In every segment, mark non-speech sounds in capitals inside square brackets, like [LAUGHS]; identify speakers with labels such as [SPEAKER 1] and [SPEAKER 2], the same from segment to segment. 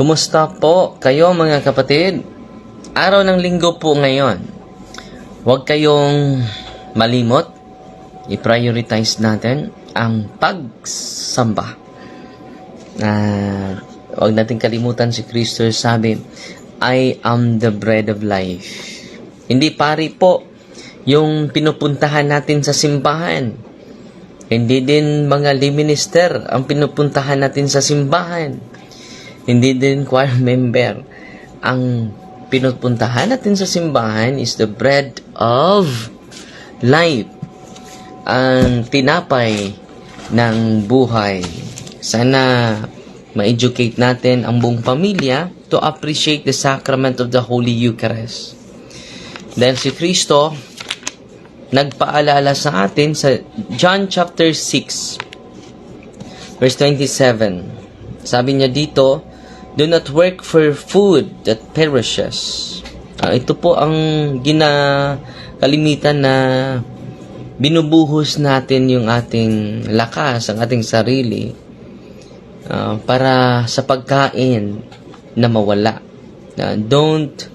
[SPEAKER 1] Kumusta po kayo mga kapatid? Araw ng linggo po ngayon. Huwag kayong malimot. I-prioritize natin ang pagsamba. At huwag natin kalimutan si Kristo sabi, I am the bread of life. Hindi pari po yung pinupuntahan natin sa simbahan. Hindi din mga lay minister ang pinupuntahan natin sa simbahan. Hindi din choir [LAUGHS] member. Ang pinupuntahan natin sa simbahan is the bread of life. Ang tinapay ng buhay. Sana ma-educate natin ang buong pamilya to appreciate the sacrament of the Holy Eucharist. Dahil si Kristo, nagpaalala sa atin sa John chapter 6 verse 27. Sabi niya dito, Do not work for food that perishes. Ah, ito po ang ginakalimitan na binubuhos natin yung ating lakas, ang ating sarili ah, para sa pagkain na mawala. Ah, don't,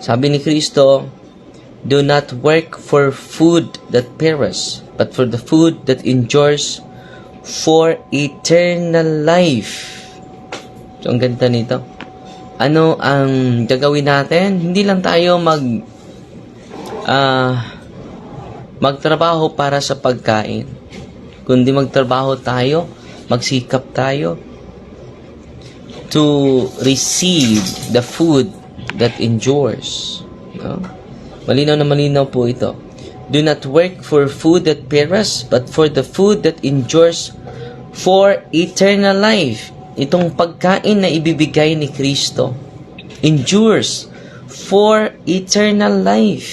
[SPEAKER 1] sabi ni Kristo, do not work for food that perish, but for the food that endures for eternal life. So, ang ganda nito. Ano ang gagawin natin? Hindi lang tayo mag ah magtrabaho para sa pagkain. Kundi magtrabaho tayo, magsikap tayo to receive the food that endures. No? Malinaw na malinaw po ito. Do not work for food that perishes, but for the food that endures for eternal life. Itong pagkain na ibibigay ni Kristo endures for eternal life.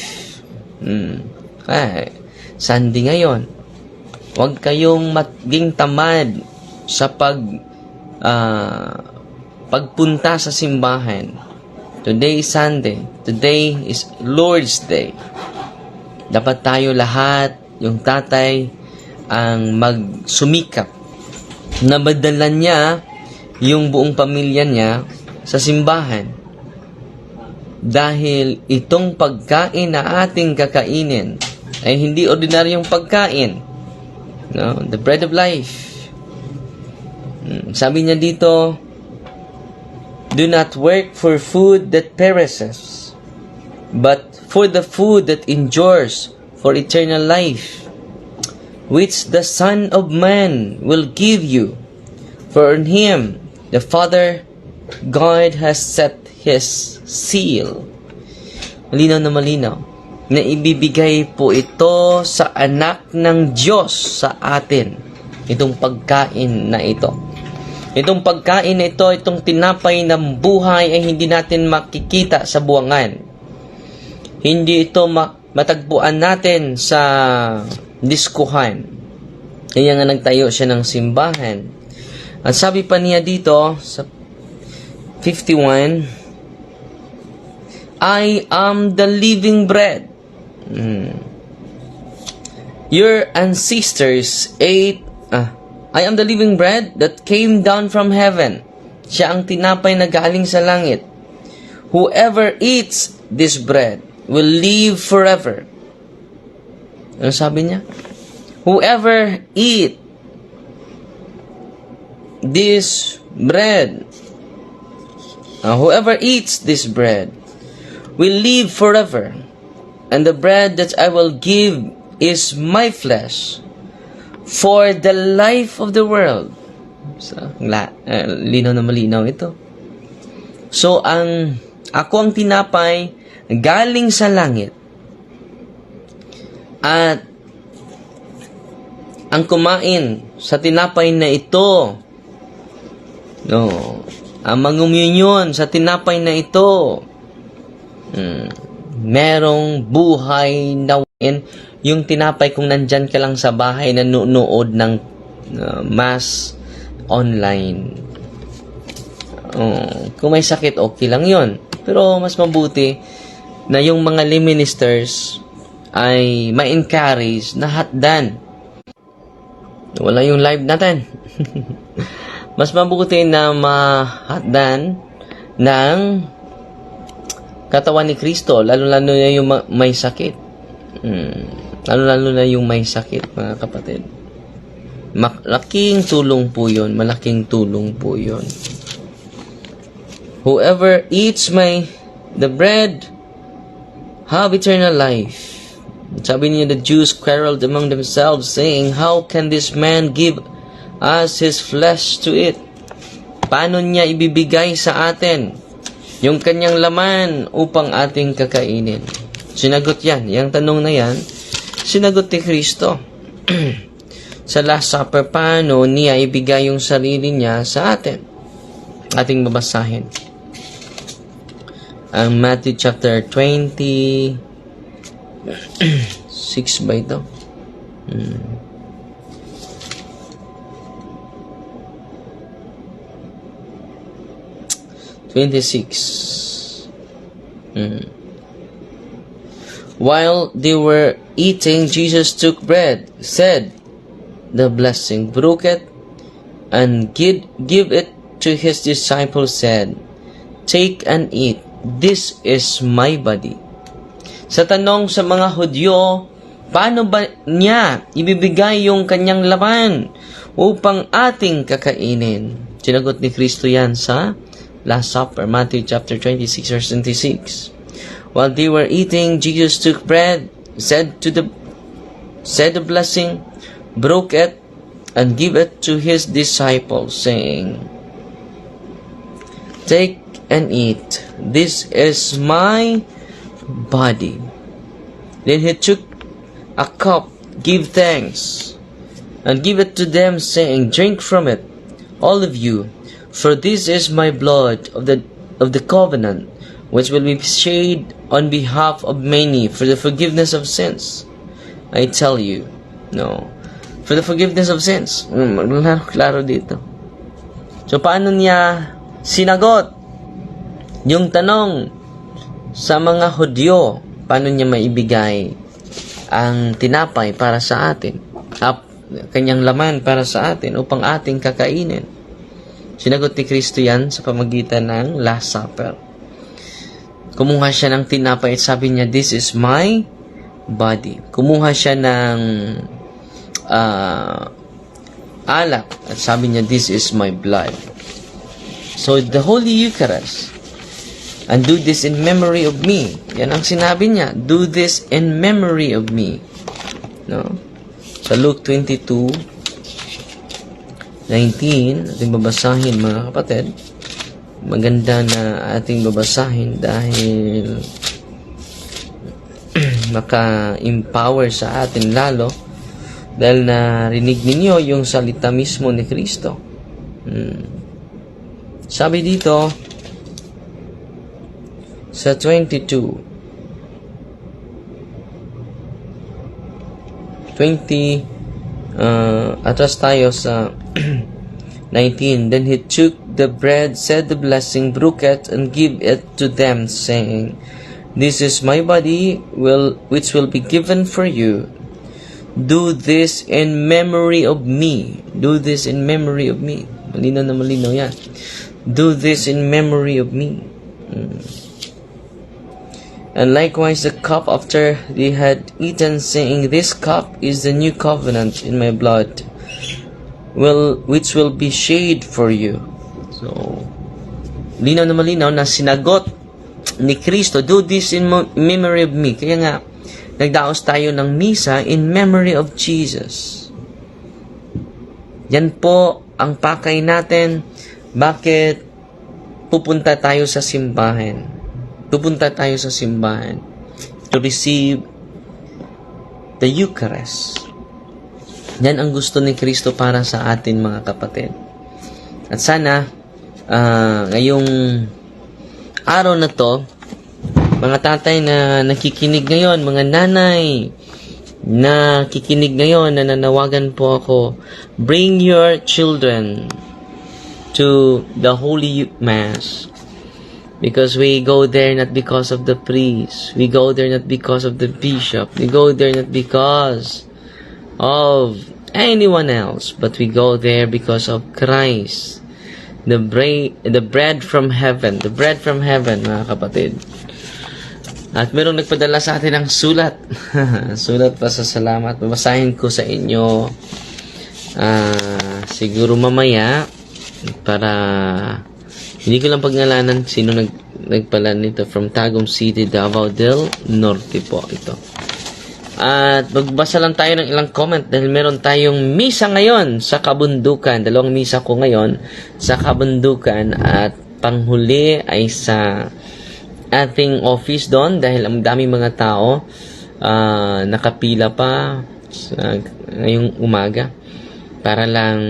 [SPEAKER 1] Hmm. Ay, Sunday ngayon. Huwag kayong maging tamad sa pag ah, pagpunta sa simbahan. Today is Sunday. Today is Lord's Day. Dapat tayo lahat, yung tatay, ang magsumikap na madala niya yung buong pamilya niya sa simbahan. Dahil itong pagkain na ating kakainin ay hindi ordinaryong pagkain. No? The bread of life. Mm, Sabi niya dito, Do not work for food that perishes, but for the food that endures for eternal life, which the Son of Man will give you. For in him the Father God has set his seal. Malinaw na malinaw na ibibigay po ito sa anak ng Diyos sa atin. Itong pagkain na ito. Itong pagkain na ito, itong tinapay ng buhay ay hindi natin makikita sa buwangan. Hindi ito ma- matagpuan natin sa diskuhan. Kaya nga nagtayo siya ng simbahan. At sabi pa niya dito sa 51, I am the living bread. Hmm. Your ancestors ate ah, I am the living bread that came down from heaven. Siya ang tinapay na galing sa langit. Whoever eats this bread will live forever. Ano sabi niya? Whoever eat this bread, uh, whoever eats this bread will live forever. And the bread that I will give is my flesh for the life of the world. So, la, uh, linaw na malinaw ito. So, ang ako ang tinapay galing sa langit. At ang kumain sa tinapay na ito, no, ang mangumunyon sa tinapay na ito, hmm, merong buhay na win. Yung tinapay kung nandyan ka lang sa bahay nanonood ng uh, mass online. Oh, kung may sakit, okay lang yon. Pero mas mabuti na yung mga lay ministers ay ma-encourage na hatdan. Wala yung live natin. [LAUGHS] mas mabuti na mahatdan ng katawan ni Kristo, lalo-lalo na yung ma- may sakit. Hmm. Lalo-lalo na yung may sakit, mga kapatid. Malaking tulong po yun. Malaking tulong po yun. Whoever eats my the bread have eternal life. Sabi niya, the Jews quarreled among themselves, saying, How can this man give us his flesh to eat? Paano niya ibibigay sa atin yung kanyang laman upang ating kakainin? Sinagot yan. Yung tanong na yan, sinagot ni Kristo. [CLEARS THROAT] sa Last Supper, paano niya ibigay yung sarili niya sa atin? Ating babasahin. Ang Matthew chapter 20 6 [CLEARS THROAT] ba ito? Hmm. Twenty-six. Hmm. While they were eating, Jesus took bread, said the blessing, broke it, and give, give it to his disciples, said, Take and eat. This is my body. Sa tanong sa mga Hudyo, paano ba niya ibibigay yung kanyang laman upang ating kakainin? Sinagot ni Kristo yan sa Last Supper, Matthew chapter 26, verse 26. While they were eating, Jesus took bread, said to the said the blessing, broke it, and gave it to his disciples, saying, Take and eat. This is my body. Then he took a cup, give thanks, and give it to them, saying, Drink from it, all of you, for this is my blood of the of the covenant, which will be shed on behalf of many for the forgiveness of sins. I tell you, no. For the forgiveness of sins. Hmm, Klaro dito. So, paano niya sinagot yung tanong sa mga Hudyo, paano niya maibigay ang tinapay para sa atin, at kanyang laman para sa atin upang ating kakainin. Sinagot ni Kristo yan sa pamagitan ng Last Supper. Kumuha siya ng tinapay at sabi niya, This is my body. Kumuha siya ng ah, alak at sabi niya, This is my blood. So, the Holy Eucharist And do this in memory of me. Yan ang sinabi niya. Do this in memory of me. No? Sa Luke 22, 19, ating babasahin mga kapatid. Maganda na ating babasahin dahil [CLEARS THROAT] maka-empower sa atin lalo dahil narinig ninyo yung salita mismo ni Kristo. Hmm. Sabi dito, sa 22 20 uh, atras tayo sa 19 then he took the bread said the blessing broke it and gave it to them saying this is my body will which will be given for you. Do this in memory of me. Do this in memory of me. Malinaw na malinaw yan. Do this in memory of me. Hmm. And likewise the cup after they had eaten, saying, This cup is the new covenant in my blood, will which will be shed for you. So, linaw na malinaw na sinagot ni Kristo, do this in mo- memory of me. Kaya nga, nagdaos tayo ng misa in memory of Jesus. Yan po ang pakay natin. Bakit pupunta tayo sa simbahan? pupunta tayo sa simbahan to receive the Eucharist. Yan ang gusto ni Kristo para sa atin mga kapatid. At sana, ah, ngayong araw na to, mga tatay na nakikinig ngayon, mga nanay na kikinig ngayon, na nanawagan po ako, bring your children to the Holy Mass. Because we go there not because of the priest. We go there not because of the bishop. We go there not because of anyone else. But we go there because of Christ. The, bra- the bread from heaven. The bread from heaven, mga kapatid. At merong nagpadala sa atin ng sulat. [LAUGHS] sulat pa sa salamat. Babasahin ko sa inyo ah, siguro mamaya para hindi ko lang pagnalanan sino nag nagpala nito from Tagum City, Davao del Norte po ito. At magbasa lang tayo ng ilang comment dahil meron tayong misa ngayon sa kabundukan. Dalawang misa ko ngayon sa kabundukan at panghuli ay sa ating office doon dahil ang daming mga tao ah, nakapila pa sa, ngayong umaga para lang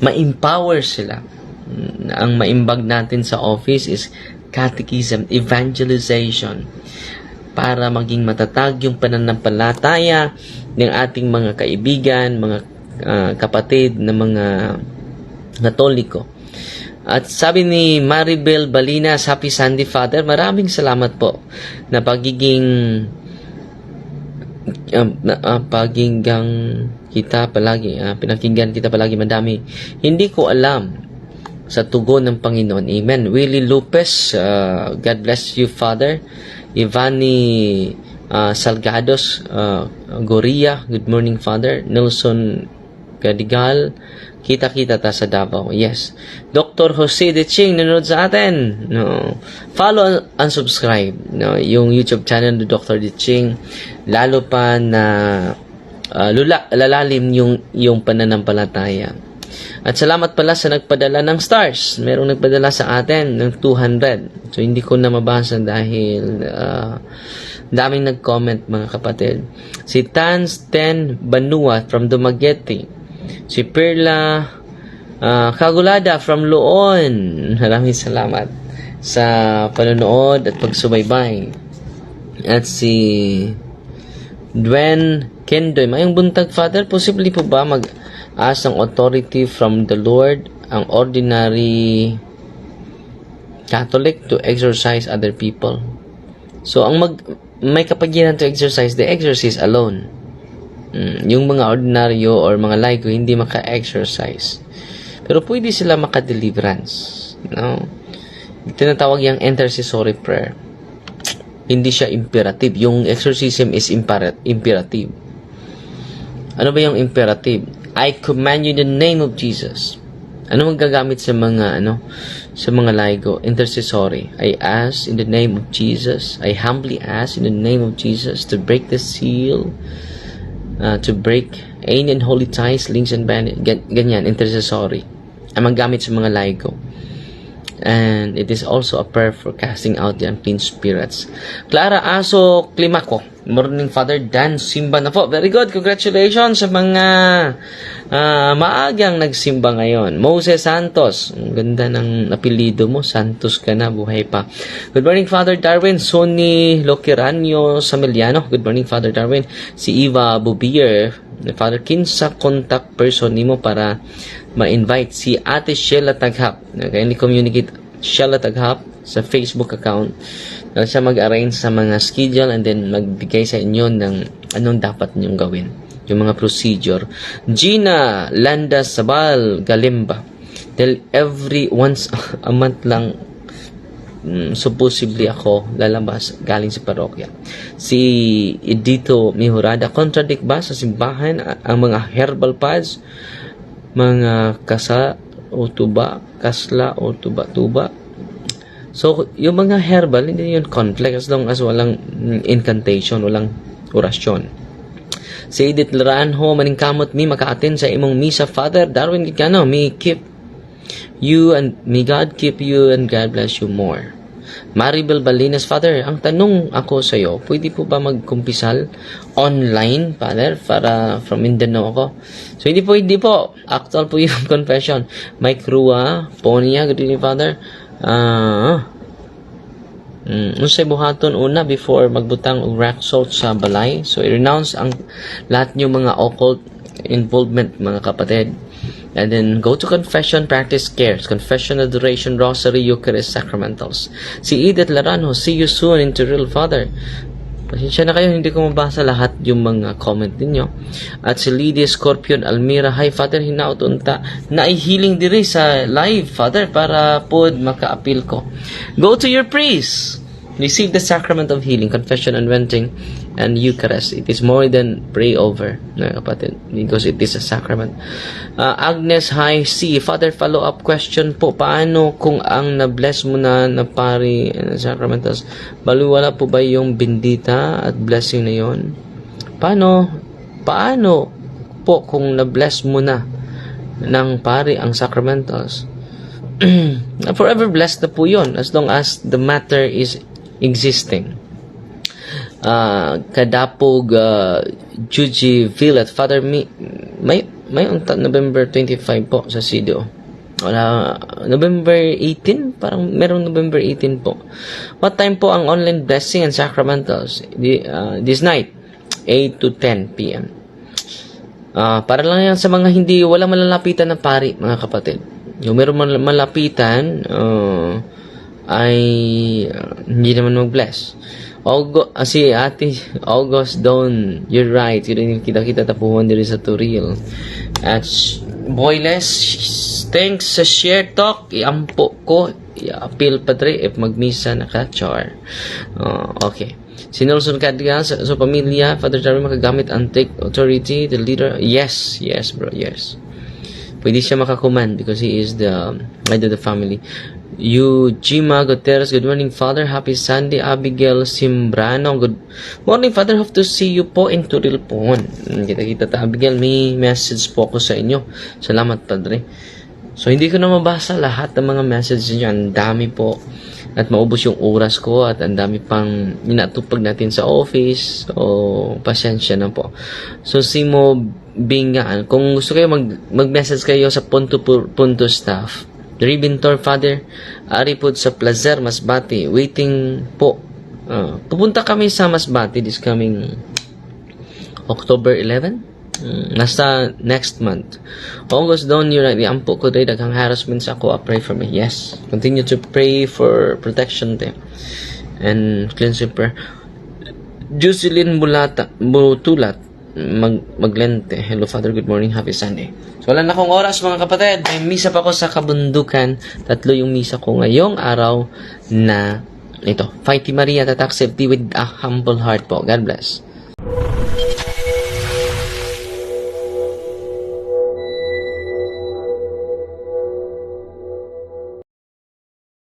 [SPEAKER 1] ma-empower sila. Ang maimbag natin sa office is catechism, evangelization para maging matatag yung pananampalataya ng ating mga kaibigan, mga ah, kapatid na mga Katoliko. At sabi ni Maribel Balinas, Happy Sunday Father, maraming salamat po na pagiging na, ah, paginggang kita palagi, ah, pinakinggan kita palagi madami. Hindi ko alam sa tugon ng Panginoon. Amen. Willie Lopez, ah, God bless you, Father. Ivani ah, Salgados, ah, Goria, good morning, Father. Nelson Gadigal, kita-kita ta sa Davao. Yes. Dr. Jose De Ching, nanonood sa atin. No. Follow and subscribe. No. Yung YouTube channel ni Dr. De Ching. Lalo pa na ah, lula, lalalim yung, yung pananampalataya. At salamat pala sa nagpadala ng stars. Merong nagpadala sa atin ng 200. So, hindi ko na mabasa dahil ah, daming nag-comment mga kapatid. Si Tans Ten Banua from Dumaguete. Si Perla ah, Kagulada from Loon. Maraming salamat sa panonood at pagsubaybay. At si Dwen Kendoy. Mayong buntag, Father, posible po ba mag-ask ng authority from the Lord ang ordinary Catholic to exorcise other people? So, ang mag may kapagiran to exercise, the exorcist alone. Mm, yung mga ordinaryo or mga laigo hindi maka-exercise. Pero pwede sila maka-deliverance. No? Tinatawag yung intercessory prayer. Hindi siya imperative. Yung exorcism is impera- imperative. Ano ba yung imperative? I command you in the name of Jesus. Ano magagamit sa mga ano sa mga laigo? Intercessory. I ask in the name of Jesus. I humbly ask in the name of Jesus to break the seal, uh, to break any unholy ties, links and band. Gan- ganyan, intercessory. Ang magamit sa mga laigo. And it is also a prayer for casting out the unclean spirits. Clara Aso Climaco. Morning Father Dan Simba na po. Very good. Congratulations sa mga ah, maagang nagsimba ngayon. Moses Santos. Ang ganda ng apelido mo. Santos ka na. Buhay pa. Good morning Father Darwin. Sonny Loquiranio Samiliano. Good morning Father Darwin. Si Eva Bubier. Father kinsa contact person nimo para ma-invite si Ate Sheila Taghap. Kindly communicate Sheila Taghap sa Facebook account na siya mag-arrange sa mga schedule and then magbigay sa inyo ng anong dapat ninyong gawin. Yung mga procedure. Gina Landa Sabal Galimba. Dahil every once a month lang mm, supposedly ako lalabas galing sa parokya. Si Edito Mihurada, contradict ba sa simbahan ang mga herbal pads, mga kasa o tuba, kasla o tuba-tuba? So, yung mga herbal, hindi yun conflict as long as walang incantation, walang orasyon. Si Edith Laranjo, maningkamot mi, makaatin sa imong misa, Father Darwin Gigano, may keep you and may God keep you and God bless you more. Maribel Balinas, Father, ang tanong ako sa iyo, pwede po ba magkumpisal online, Father, para from Mindanao ako? So, hindi po, hindi po. Actual po [LAUGHS] yung confession. Mike Rua, Ponya, good evening, Father. Ah, Mm, unsay buhaton una before magbutang og rock salt sa balay. So i-renounce ang lahat niyo mga occult involvement mga kapatid. And then go to confession, practice cares, confession, adoration, rosary, Eucharist, sacramentals. Si Edith Laranjo, see you soon into real Father. Pasensya na kayo, hindi ko mabasa lahat yung mga comment ninyo. At si Lydia Scorpion Almira, Hi Father, hinaot unta. Naihiling diri sa live, Father, para pod maka-appeal ko. Go to your priest. Receive the sacrament of healing, confession, unventing, and Eucharist. It is more than pray over, mga kapatid, because it is a sacrament. Uh, Agnes High C, Father, follow-up question po. Paano kung ang na-bless mo na na pari uh, sacramentals, baliwala po ba yung bendita at blessing na yon? Paano? Paano po kung na-bless mo na ng pari ang sacramentals? [CLEARS THROAT] Forever blessed na po yun as long as the matter is existing. Uh, kadapog uh, Juji Villat Father mi may may unta November 25 po sa CDO wala November 18 parang merong November 18 po. What time po ang online blessing and sacramentals? Di, uh, this night 8 to 10 p.m. Ah, para lang yan sa mga hindi wala malalapitan na pari mga kapatid. Yung meron mal- malapitan uh, ay hindi naman mag-bless. August, ah, si ate August Dawn, you're right. Yun yung kita-kita tapuhan diri sa Turil. At boyless, thanks sa share talk. Iampo ko. I-appeal pa dre if magmisa na ka, char. Uh, okay. Sinulsun ka diyan sa, sa pamilya, Father Jeremy makagamit ang take authority, the leader. Yes, yes bro, yes. Pwede siya makakuman because he is the head of the family. You, Jima Gutierrez, good morning, Father. Happy Sunday. Abigail Simbrano, good morning, Father. Hope to see you po in Turil po. Kita-kita ta, Abigail. May message po ko sa inyo. Salamat, Padre. So, hindi ko na mabasa lahat ng mga message niyo. Ang dami po. At maubos yung oras ko at ang dami pang minatupag natin sa office. O, pasensya na po. So, Simo Bingaan, kung gusto kayo mag, mag-message kayo sa punto, punto staff, Ribintor Father, ari po sa Placer, Masbati, waiting po. Ah, pupunta kami sa Masbati this coming October 11? Mm, nasa next month. August down yun, iampo ko tayo daghang harassment sa ako. Pray for me. Yes. Continue to pray for protection te. And cleansing prayer. Jocelyn Bulata, Butulat, mag, maglente. Hello, Father. Good morning. Happy Sunday. So, wala na akong oras, mga kapatid. May misa pa ako sa kabundukan. Tatlo yung misa ko ngayong araw na ito. Fighty Maria, tatak safety with a humble heart po. God bless.